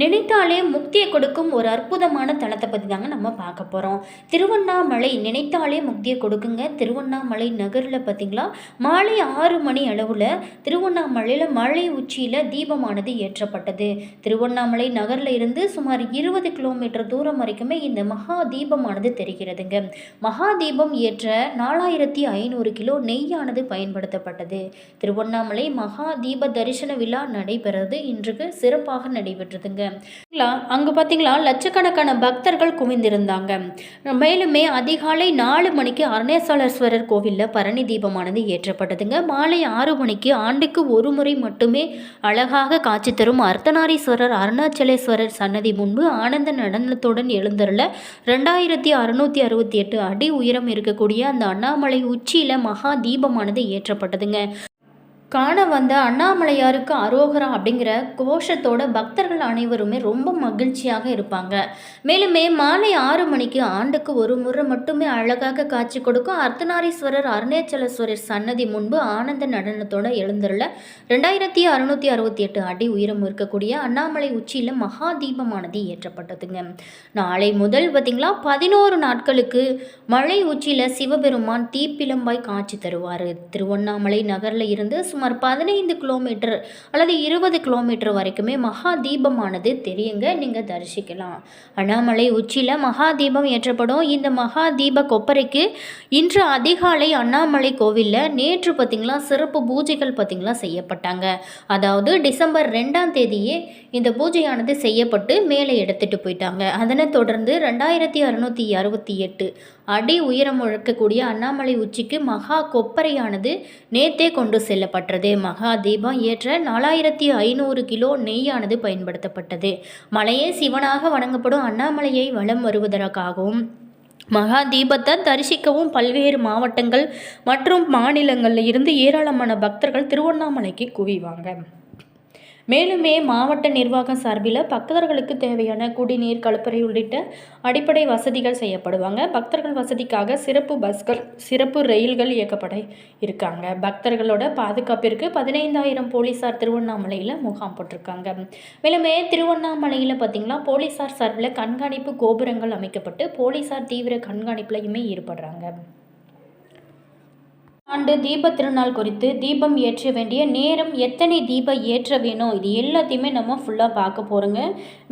நினைத்தாலே முக்தியை கொடுக்கும் ஒரு அற்புதமான தலத்தை பற்றி தாங்க நம்ம பார்க்க போகிறோம் திருவண்ணாமலை நினைத்தாலே முக்தியை கொடுக்குங்க. திருவண்ணாமலை நகரில் பார்த்தீங்களா மாலை ஆறு மணி அளவில் திருவண்ணாமலையில் மலை உச்சியில் தீபமானது ஏற்றப்பட்டது. திருவண்ணாமலை நகரில் இருந்து சுமார் இருபது கிலோமீட்டர் தூரம் வரைக்குமே இந்த மகா தீபமானது தெரிகிறதுங்க. மகா தீபம் ஏற்ற நாலாயிரத்தி ஐநூறு கிலோ நெய்யானது பயன்படுத்தப்பட்டது. திருவண்ணாமலை மகா தீப தரிசன விழா நடைபெறது. இன்றுக்கு சிறப்பாக நடைபெற்றதுங்க. அங்கே பார்த்தீங்களா லட்சக்கணக்கான பக்தர்கள் குவிந்திருந்தாங்க. மேலுமே அதிகாலை நாலு மணிக்கு அருணேஸ்வரேஸ்வரர் கோவிலில் பரணி தீபமானது ஏற்றப்பட்டதுங்க. மாலை ஆறு மணிக்கு ஆண்டுக்கு ஒரு முறை மட்டுமே அழகாக காட்சி தரும் அர்த்தநாரீஸ்வரர் அருணாச்சலேஸ்வரர் சன்னதி முன்பு ஆனந்த நடனத்துடன் எழுந்தருள ரெண்டாயிரத்தி அறுநூற்றி அறுபத்தி எட்டு அடி உயரம் இருக்கக்கூடிய அந்த அண்ணாமலை உச்சியில் மகா தீபமானது ஏற்றப்பட்டதுங்க. காண வந்த அண்ணாமலையாருக்கு அரோகரா அப்படிங்கிற கோஷத்தோட பக்தர்கள் அனைவருமே ரொம்ப மகிழ்ச்சியாக இருப்பாங்க. மேலுமே மாலை ஆறு மணிக்கு ஆண்டுக்கு ஒரு முறை மட்டுமே அழகாக காட்சி கொடுக்கும் அர்த்தநாரீஸ்வரர் அருணேச்சலேஸ்வரர் சன்னதி முன்பு ஆனந்த நடனத்தோட எழுந்தருள ரெண்டாயிரத்தி அறுநூத்தி அறுபத்தி எட்டு அடி உயரம் இருக்கக்கூடிய அண்ணாமலை உச்சியில் மகா தீபமானது ஏற்றப்பட்டதுங்க. நாளை முதல் பார்த்திங்களா பதினோரு நாட்களுக்கு மலை உச்சியில் சிவபெருமான் தீப்பிலம்பாய் காட்சி தருவார். திருவண்ணாமலை நகரில் இருந்து சுமார் பதினைந்து கிலோமீட்டர் அல்லது இருபது கிலோமீட்டர் வரைக்குமே மகா தீபமானது தெரியுங்க நீங்கள் தரிசிக்கலாம். அண்ணாமலை உச்சியில் மகா தீபம் ஏற்றப்படும். இந்த மகா தீப கொப்பரைக்கு இன்று அதிகாலை அண்ணாமலை கோவிலில் நேற்று பார்த்திங்களா சிறப்பு பூஜைகள் பார்த்திங்களா செய்யப்பட்டாங்க. அதாவது டிசம்பர் ரெண்டாம் தேதியே இந்த பூஜையானது செய்யப்பட்டு மேலே எடுத்துகிட்டு போயிட்டாங்க. அதனை தொடர்ந்து ரெண்டாயிரத்தி அறுநூற்றி அறுபத்தி எட்டு அடி உயரம் முழக்கக்கூடிய அண்ணாமலை உச்சிக்கு மகா கொப்பரையானது நேத்தே கொண்டு செல்லப்பட்டது. மகா தீபம் ஏற்ற நாலாயிரத்தி ஐநூறு கிலோ நெய்யானது பயன்படுத்தப்பட்டது. மலையே சிவனாக வணங்கப்படும் அண்ணாமலையை வலம் வருவதற்காகவும் மகா தீபத்தை தரிசிக்கவும் பல்வேறு மாவட்டங்கள் மற்றும் மாநிலங்களில் இருந்து ஏராளமான பக்தர்கள் திருவண்ணாமலைக்கு குவிவாங்க. மேலுமே மாவட்ட நிர்வாகம் சார்பில் பக்தர்களுக்கு தேவையான குடிநீர் கழிப்பறை உள்ளிட்ட அடிப்படை வசதிகள் செய்யப்படுவாங்க. பக்தர்கள் வசதிக்காக சிறப்பு பஸ்கள் சிறப்பு ரயில்கள் இயக்கப்பட இருக்காங்க. பக்தர்களோட பாதுகாப்பிற்கு பதினைந்தாயிரம் போலீஸார் திருவண்ணாமலையில் முகாம் போட்டிருக்காங்க. மேலுமே திருவண்ணாமலையில் பார்த்திங்கன்னா போலீஸார் சார்பில் கண்காணிப்பு கோபுரங்கள் அமைக்கப்பட்டு போலீஸார் தீவிர கண்காணிப்புலையுமே ஈடுபடுறாங்க. ஆண்டு தீப திருநாள் குறித்து தீபம் ஏற்ற வேண்டிய நேரம் எத்தனை தீபம் ஏற்ற வேணும் இது எல்லாத்தையுமே நம்ம ஃபுல்லாக பார்க்க போகிறோங்க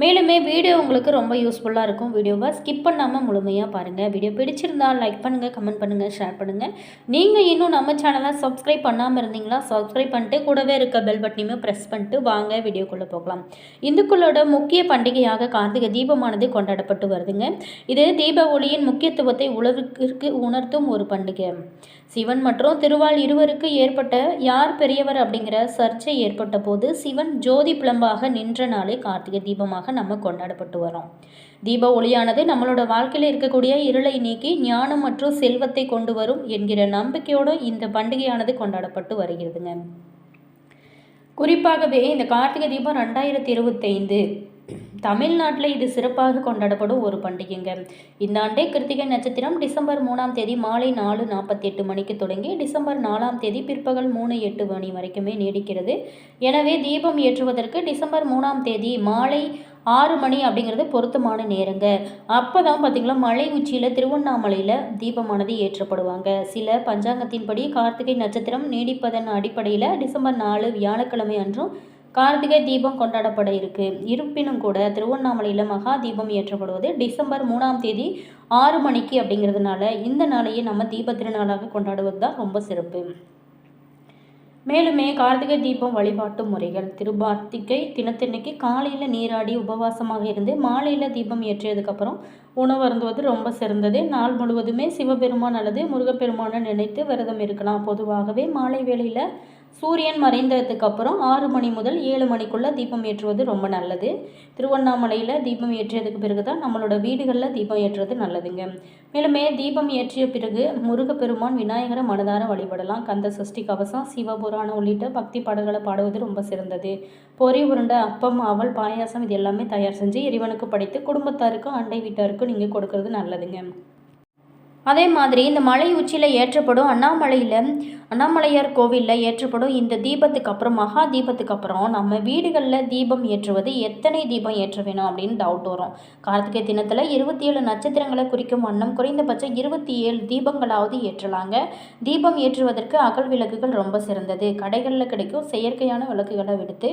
மேலுமே வீடியோ உங்களுக்கு ரொம்ப யூஸ்ஃபுல்லாக இருக்கும். வீடியோவை ஸ்கிப் பண்ணாமல் முழுமையாக பாருங்கள் வீடியோ பிடிச்சிருந்தால் லைக் பண்ணுங்கள் கமெண்ட் பண்ணுங்கள் ஷேர் பண்ணுங்கள் நீங்கள் இன்னும் நம்ம சேனலை சப்ஸ்கிரைப் பண்ணாமல் இருந்தீங்களா? சப்ஸ்கிரைப் பண்ணிட்டு கூடவே இருக்க பெல் பட்டனையுமே ப்ரெஸ் பண்ணிட்டு வாங்க வீடியோக்குள்ளே போகலாம். இந்துக்களோட முக்கிய பண்டிகையாக கார்த்திகை தீபமானது கொண்டாடப்பட்டு வருதுங்க. இது தீப ஒளியின் முக்கியத்துவத்தை உலகிற்கு உணர்த்தும் ஒரு பண்டிகை. சிவன் மற்றும் திருவாள் இருவருக்கு ஏற்பட்ட யார் பெரியவர் அப்படிங்கிற சர்ச்சை ஏற்பட்ட போது சிவன் ஜோதி பிளம்பாக நின்ற நாளே கார்த்திகை தீபமாக நம்ம கொண்டாடப்பட்டு வரோம். தீப ஒளியானது நம்மளோட வாழ்க்கையில் இருக்கக்கூடிய இருளை நீக்கி ஞானம் மற்றும் செல்வத்தை கொண்டு வரும் என்கிற நம்பிக்கையோடு இந்த பண்டிகையானது கொண்டாடப்பட்டு வருகிறதுங்க. குறிப்பாகவே இந்த கார்த்திகை தீபம் ரெண்டாயிரத்தி இருபத்தைந்து தமிழ்நாட்டில் இது சிறப்பாக கொண்டாடப்படும் ஒரு பண்டிகைங்க. இந்த ஆண்டே கிருத்திகை நட்சத்திரம் டிசம்பர் மூணாம் தேதி மாலை நாலு நாற்பத்தி எட்டு மணிக்கு தொடங்கி டிசம்பர் நாலாம் தேதி பிற்பகல் மூணு எட்டு மணி வரைக்குமே நீடிக்கிறது. எனவே தீபம் ஏற்றுவதற்கு டிசம்பர் மூணாம் தேதி மாலை ஆறு மணி அப்படிங்கிறது பொருத்தமான நேரங்க. அப்போ தான் பார்த்திங்களா மலை உச்சியில் திருவண்ணாமலையில் தீபமானது ஏற்றப்படுவாங்க. சில பஞ்சாங்கத்தின்படி கார்த்திகை நட்சத்திரம் நீடிப்பதன் அடிப்படையில் டிசம்பர் நாலு வியாழக்கிழமை அன்றும் கார்த்திகை தீபம் கொண்டாடப்பட இருக்கு. இருப்பினும் கூட திருவண்ணாமலையில் மகா தீபம் ஏற்றப்படுவது டிசம்பர் மூணாம் தேதி ஆறு மணிக்கு அப்படிங்கிறதுனால இந்த நாளையே நம்ம தீப திருநாளாக கொண்டாடுவது தான் ரொம்ப சிறப்பு. மேலுமே கார்த்திகை தீபம் வழிபாட்டு முறைகள். திருபார்த்திகை தினத்தன்னைக்கு காலையில் நீராடி உபவாசமாக இருந்து மாலையில் தீபம் ஏற்றியதுக்கப்புறம் உணவு அருந்துவது ரொம்ப சிறந்தது. நாள் முழுவதுமே சிவபெருமான் அல்லது முருகப்பெருமானை நினைத்து விரதம் இருக்கலாம். பொதுவாகவே மாலை வேளையில் சூரியன் மறைந்ததுக்கு அப்புறம் ஆறு மணி முதல் ஏழு மணிக்குள்ளே தீபம் ஏற்றுவது ரொம்ப நல்லது. திருவண்ணாமலையில் தீபம் ஏற்றியதுக்கு பிறகு தான் நம்மளோட வீடுகளில் தீபம் ஏற்றுறது நல்லதுங்க. மேலுமே தீபம் ஏற்றிய பிறகு முருகப்பெருமான் விநாயகரை மனதார வழிபடலாம். கந்த சஷ்டி கவசம் சிவபுராணம் உள்ளிட்ட பக்தி பாடல்களை பாடுவது ரொம்ப சிறந்தது. பொறி உருண்டை அப்பம் அவல் பாயாசம் இது எல்லாமே தயார் செஞ்சு இறைவனுக்கு படைத்து குடும்பத்தாருக்கும் அண்டை வீட்டாருக்கும் நீங்கள் கொடுக்கறது நல்லதுங்க. அதே மாதிரி இந்த மலை உச்சியில் ஏற்றப்படும் அண்ணாமலையில் அண்ணாமலையார் கோவிலில் ஏற்றப்படும் இந்த தீபத்துக்கு அப்புறம் மகா தீபத்துக்கு அப்புறம் நம்ம வீடுகளில் தீபம் ஏற்றுவது எத்தனை தீபம் ஏற்ற வேணும் அப்படின்னு டவுட் வரும். கார்த்திகை தினத்தில் இருபத்தி ஏழு நட்சத்திரங்களை குறிக்கும் வண்ணம் குறைந்தபட்சம் இருபத்தி ஏழு தீபங்களாவது ஏற்றலாங்க. தீபம் ஏற்றுவதற்கு அகல் விளக்குகள் ரொம்ப சிறந்தது. கடைகளில் கிடைக்கும் செயற்கையான விளக்குகளை விடுத்து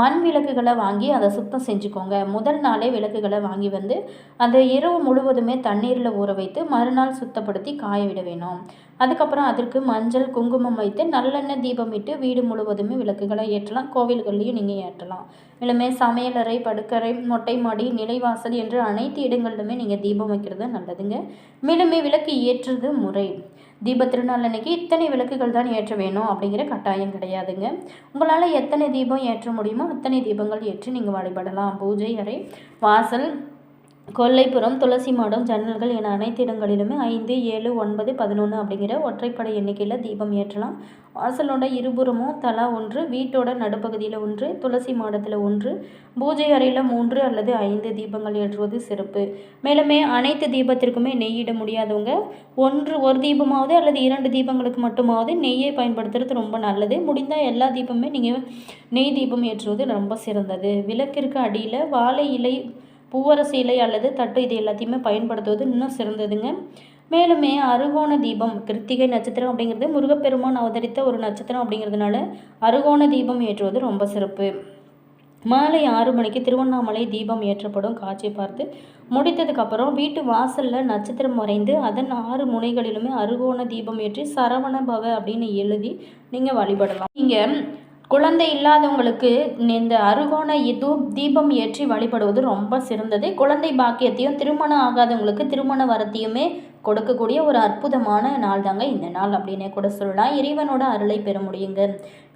மண் விளக்குகளை வாங்கி அதை சுத்தம் செஞ்சுக்கோங்க. முதல் நாளே விளக்குகளை வாங்கி வந்து அந்த இரவு முழுவதுமே தண்ணீரில் ஊற வைத்து மறுநாள் சுத்தப்படுத்தி காய விட வேணும். அதுக்கப்புறம் அதற்கு மஞ்சள் குங்குமம் வைத்து நல்லெண்ணெய் தீபம் இட்டு வீடு முழுவதுமே விளக்குகளை ஏற்றலாம். கோவில்கள்லையும் நீங்கள் ஏற்றலாம். மேலுமே சமையலறை படுக்கறை மொட்டை மாடி நிலைவாசல் என்று அனைத்து இடங்களிலுமே நீங்கள் தீபம் வைக்கிறது நல்லதுங்க. மேலுமே விளக்கு ஏற்றுறது முறை. தீப திருநாள் அன்னைக்கு இத்தனை விளக்குகள் தான் ஏற்ற வேணும் அப்படிங்கிற கட்டாயம் கிடையாதுங்க. உங்களால் எத்தனை தீபம் ஏற்ற முடியுமோ அத்தனை தீபங்கள் ஏற்றி நீங்கள் வழிபடலாம். பூஜை அறை வாசல் கொல்லைப்புறம் துளசி மாடம் ஜன்னல்கள் என அனைத்து இடங்களிலுமே ஐந்து ஏழு ஒன்பது பதினொன்று அப்படிங்கிற ஒற்றைப்படை எண்ணிக்கையில் தீபம் ஏற்றலாம். வாசலோட இருபுறமும் தலா ஒன்று வீட்டோட நடுப்பகுதியில் ஒன்று துளசி மாடத்தில் ஒன்று பூஜை அறையில் மூன்று அல்லது ஐந்து தீபங்கள் ஏற்றுவது சிறப்பு. மேலுமே அனைத்து தீபத்திற்குமே நெய்யிட முடியாதவங்க ஒன்று ஒரு தீபமாவது அல்லது இரண்டு தீபங்களுக்கு மட்டுமாவது நெய்யை பயன்படுத்துறது ரொம்ப நல்லது. முடிந்தால் எல்லா தீபமே நீங்கள் நெய் தீபம் ஏற்றுவது ரொம்ப சிறந்தது. விளக்கிற்கு அடியில் வாழை இலை பூவரசு இலை அல்லது தட்டு இது எல்லாத்தையுமே பயன்படுத்துவது இன்னும் சிறந்ததுங்க. மேலுமே அருகோண தீபம் கிருத்திகை நட்சத்திரம் அப்படிங்கிறது முருகப்பெருமான் அவதரித்த ஒரு நட்சத்திரம் அப்படிங்கிறதுனால அருகோண தீபம் ஏற்றுவது ரொம்ப சிறப்பு. மாலை ஆறு மணிக்கு திருவண்ணாமலை தீபம் ஏற்றப்படும் காட்சி பார்த்து முடித்ததுக்கப்புறம் வீட்டு வாசலில் நட்சத்திரம் வரைந்து அதன் ஆறு முனைகளிலுமே அருகோண தீபம் ஏற்றி சரவண பவ அப்படின்னு எழுதி நீங்கள் வழிபடலாம். நீங்கள் குழந்தை இல்லாதவங்களுக்கு இந்த அருகோண இது தீபம் ஏற்றி வழிபடுவது ரொம்ப சிறந்தது. குழந்தை பாக்கியத்தையும் திருமணம் ஆகாதவங்களுக்கு திருமண வரத்தையுமே கொடுக்கக்கூடிய ஒரு அற்புதமான நாள் தாங்க இந்த நாள் அப்படின்னே கூட சொல்லலாம். இறைவனோட அருளை பெற முடியுங்க.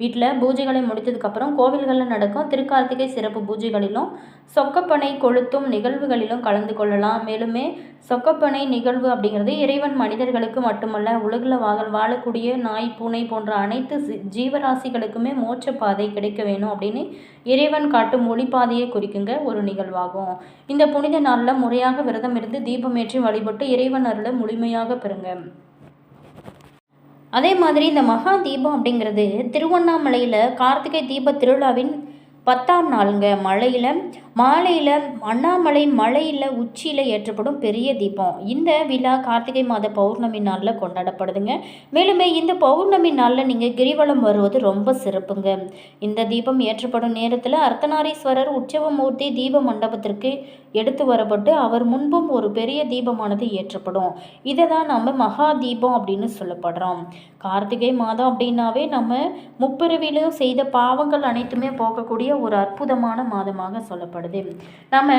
வீட்டில் பூஜைகளை முடித்ததுக்கப்புறம் கோவில்களில் நடக்கும் திருக்கார்த்திகை சிறப்பு பூஜைகளிலும் சொக்கப்பனை கொளுத்தும் நிகழ்வுகளிலும் கலந்து கொள்ளலாம். மேலுமே சொக்கப்பனை நிகழ்வு அப்படிங்கிறது இறைவன் மனிதர்களுக்கு மட்டுமல்ல உலகில் வாழ வாழக்கூடிய நாய் பூனை போன்ற அனைத்து ஜீவராசிகளுக்குமே மோட்ச பாதை கிடைக்க வேணும் அப்படின்னு இறைவன் காட்டும் ஒளிப்பாதையை குறிக்குங்க ஒரு நிகழ்வாகும். இந்த புனித நாளில் முறையாக விரதம் இருந்து தீபமேற்றி வழிபட்டு இறைவன் அருளை முழுமையாக பெறுங்க. அதே மாதிரி இந்த மகா தீபம் அப்படிங்கிறது திருவண்ணாமலையில் கார்த்திகை தீப திருவிழாவின் பத்தாம் நாளுங்க. மழையில் மாலையில் அண்ணாமலை மலையில் உச்சியில் ஏற்றப்படும் பெரிய தீபம். இந்த விழா கார்த்திகை மாத பௌர்ணமி நாளில் கொண்டாடப்படுதுங்க. மேலுமே இந்த பௌர்ணமி நாளில் நீங்கள் கிரிவலம் வருவது ரொம்ப சிறப்புங்க. இந்த தீபம் ஏற்றப்படும் நேரத்தில் அர்த்தநாரீஸ்வரர் உற்சவமூர்த்தி தீப மண்டபத்திற்கு எடுத்து வரப்பட்டு அவர் முன்பும் ஒரு பெரிய தீபமானது ஏற்றப்படும். இதை தான் நம்ம மகா தீபம் அப்படின்னு சொல்லப்படுறோம். கார்த்திகை மாதம் அப்படின்னாவே நம்ம முப்பிறவிலையும் செய்த பாவங்கள் அனைத்துமே போகக்கூடிய ஒரு அற்புதமான மாதமாக சொல்லப்படுது. நம்ம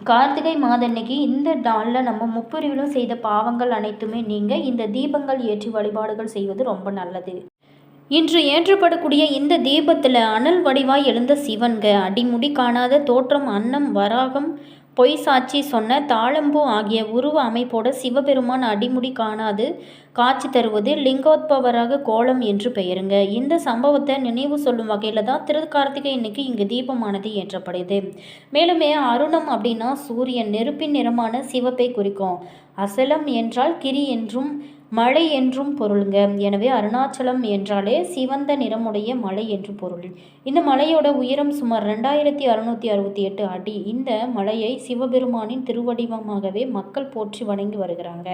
கார்த்திகை மாதன்னைக்கு இந்த நாளில் நம்ம முப்பிரிவிலும் செய்த பாவங்கள் அனைத்துமே நீங்கள் இந்த தீபங்கள் ஏற்றி வழிபாடுகள் செய்வது ரொம்ப நல்லது. இன்று ஏற்றப்படக்கூடிய இந்த தீபத்தில் அனல் வடிவாய் எழுந்த சிவன்க அடிமுடி காணாத தோற்றம் அன்னம் வராகம் பொய் சாட்சி சொன்ன தாளம்பூ ஆகிய உருவ அமைப்போட சிவபெருமான் அடிமுடி காணாது காட்சி தருவது லிங்கோத்பவராக கோலம் என்று பெயருங்க. இந்த சம்பவத்தை நினைவு சொல்லும் வகையில் தான் திருக்கார்த்திகை இன்னைக்கு இங்கு தீபமானது ஏற்றப்படுது. மேலுமே அருணம் அப்படின்னா சூரியன் நெருப்பின் நிறமான சிவப்பை குறிக்கும். அசலம் என்றால் கிரி என்றும் மழை என்றும் பொருளுங்க. எனவே அருணாச்சலம் என்றாலே சிவந்த நிறமுடைய மலை என்று பொருள். இந்த மலையோட உயரம் சுமார் ரெண்டாயிரத்தி அறுநூற்றி அறுபத்தி எட்டு அடி. இந்த மலையை சிவபெருமானின் திருவடிவமாகவே மக்கள் போற்றி வணங்கி வருகிறாங்க.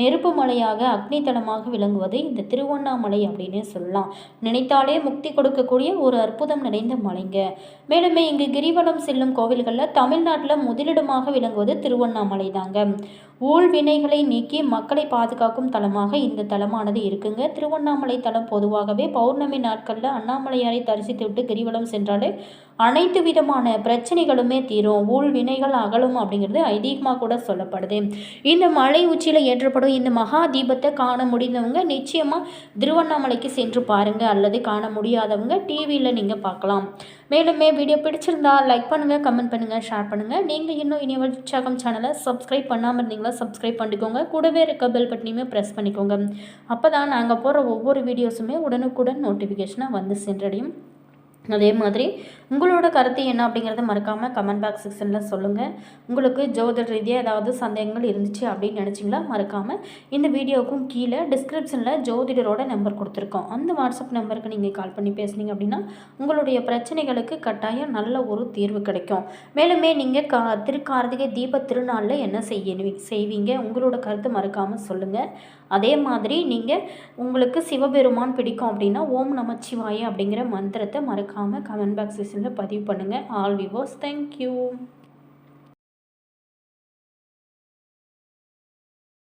நெருப்பு மலையாக அக்னி தலமாக விளங்குவது இந்த திருவண்ணாமலை அப்படின்னு சொல்லலாம். நினைத்தாலே முக்தி கொடுக்கக்கூடிய ஒரு அற்புதம் நிறைந்த மலைங்க. மேலுமே இங்கு கிரிவலம் செல்லும் கோவில்களில் தமிழ்நாட்டில் முதலிடமாக விளங்குவது திருவண்ணாமலை தாங்க. ஊழ்வினைகளை நீக்கி மக்களை பாதுகாக்கும் தலமாக இந்த தலமானது இருக்குங்க. திருவண்ணாமலை தலம் பொதுவாகவே பௌர்ணமி நாட்களில் அண்ணாமலையாரை தரிசித்து விட்டு கிரிவலம் சென்றாலே அனைத்து விதமான பிரச்சனைகளுமே தீரும். ஊழ்வினைகள் அகலும் அப்படிங்கிறது ஐதீகமாக கூட சொல்லப்படுது. இந்த மலை உச்சியில் ஏற்றப்படும் இந்த மகா தீபத்தை காண முடிந்தவங்க நிச்சயமாக திருவண்ணாமலைக்கு சென்று பாருங்கள் அல்லது காண முடியாதவங்க டிவியில் நீங்கள் பார்க்கலாம். மேலுமே வீடியோ பிடிச்சிருந்தா லைக் பண்ணுங்கள் கமெண்ட் பண்ணுங்கள் ஷேர் பண்ணுங்கள் நீங்கள் இன்னும் இனிய உற்சாகம் சேனலை சப்ஸ்கிரைப் பண்ணாமல் இருந்தீங்களா சப்ஸ்கிரைப் பண்ணிக்கோங்க. கூடவே இருக்க பெல் பட்டனையுமே ப்ரெஸ் பண்ணிக்கோங்க. அப்போ தான் நாங்கள் போகிற ஒவ்வொரு வீடியோஸுமே உடனுக்குடன் நோட்டிஃபிகேஷனாக வந்து சென்றடையும். அதே மாதிரி உங்களோட கருத்து என்ன அப்படிங்கிறத மறக்காமல் கமெண்ட் பாக்ஸ் செக்ஷனில் சொல்லுங்கள் உங்களுக்கு ஜோதிட ரீதியாக ஏதாவது சந்தேகங்கள் இருந்துச்சு அப்படின்னு நினச்சிங்களா? மறக்காமல் இந்த வீடியோவுக்கும் கீழே டிஸ்கிரிப்ஷனில் ஜோதிடரோட நம்பர் கொடுத்துருக்கோம். அந்த வாட்ஸ்அப் நம்பருக்கு நீங்கள் கால் பண்ணி பேசுனீங்க அப்படின்னா உங்களுடைய பிரச்சனைகளுக்கு கட்டாயம் நல்ல ஒரு தீர்வு கிடைக்கும். மேலுமே நீங்கள் கா திருக்கார்த்திகை தீப திருநாளில் என்ன செய்ய செய்வீங்க? உங்களோட கருத்து மறக்காமல் சொல்லுங்கள் அதே மாதிரி நீங்கள் உங்களுக்கு சிவபெருமான் பிடிக்கும் அப்படின்னா ஓம் நமச்சிவாய அப்படிங்கிற மந்திரத்தை மறக்காமல் கமெண்ட் பாக்ஸ் டிஸ்கிரிப்ஷனில் பதிவு பண்ணுங்கள் ஆல் விவோஸ் தேங்க்யூ